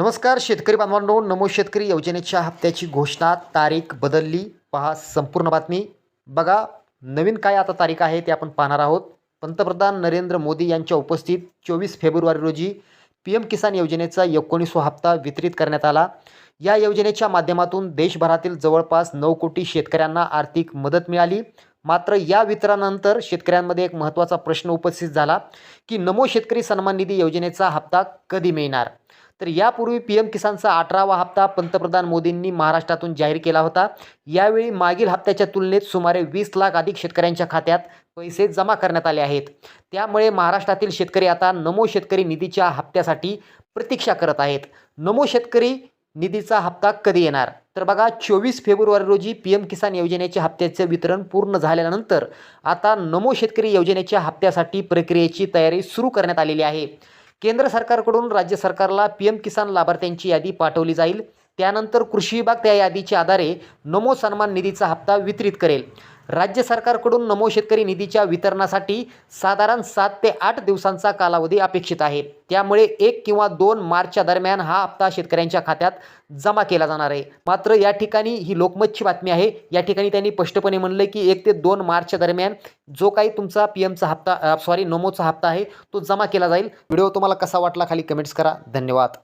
नमस्कार शेतकरी बांधवांनो नमो शेतकरी योजनेच्या हप्त्याची घोषणा तारीख बदलली. पहा संपूर्ण बातमी. बघा नवीन काय आता तारीख आहे ते आपण पाहणार आहोत. पंतप्रधान नरेंद्र मोदी यांच्या उपस्थित चोवीस फेब्रुवारी रोजी पी एम किसान योजनेचा एकोणीसवा हप्ता वितरित करण्यात आला. या योजनेच्या माध्यमातून देशभरातील जवळपास नऊ कोटी शेतकऱ्यांना आर्थिक मदत मिळाली. मात्र या वितरणानंतर शेतकऱ्यांमध्ये एक महत्त्वाचा प्रश्न उपस्थित झाला की नमो शेतकरी सन्मान निधी योजनेचा हप्ता कधी मिळणार? तर यापूर्वी पी एम किसानचा अठरावा हप्ता पंतप्रधान मोदींनी महाराष्ट्रातून जाहीर केला होता. यावेळी मागील हप्त्याच्या तुलनेत सुमारे वीस लाख अधिक शेतकऱ्यांच्या खात्यात पैसे जमा करण्यात आले आहेत. त्यामुळे महाराष्ट्रातील शेतकरी आता नमो शेतकरी निधीच्या हप्त्यासाठी प्रतीक्षा करत आहेत. नमो शेतकरी निधीचा हप्ता कधी येणार? तर बघा चोवीस फेब्रुवारी रोजी पी एम किसान योजनेच्या हप्त्याचे वितरण पूर्ण झाल्यानंतर आता नमो शेतकरी योजनेच्या हप्त्यासाठी प्रक्रियेची तयारी सुरू करण्यात आलेली आहे. केंद्र सरकारकडून राज्य सरकारला पी एम किसान लाभार्थ्यांची यादी पाठवली जाईल. त्यानंतर कृषी विभाग त्या यादीच्या आधारे नमो सन्मान निधीचा हप्ता वितरित करेल. राज्य सरकारकडून नमो शेतकरी निधीच्या वितरणासाठी साधारण सात ते आठ दिवसांचा कालावधी अपेक्षित आहे. त्यामुळे एक किंवा दोन मार्चच्या दरम्यान हा हप्ता शेतकऱ्यांच्या खात्यात जमा केला जाणार आहे. मात्र या ठिकाणी ही लोकमतची बातमी आहे. या ठिकाणी त्यांनी स्पष्टपणे म्हणलं की एक ते दोन मार्चच्या दरम्यान जो काही तुमचा पी एमचा हप्ता सॉरी नमोचा हप्ता आहे तो जमा केला जाईल. व्हिडिओ तुम्हाला कसा वाटला खाली कमेंट्स करा. धन्यवाद.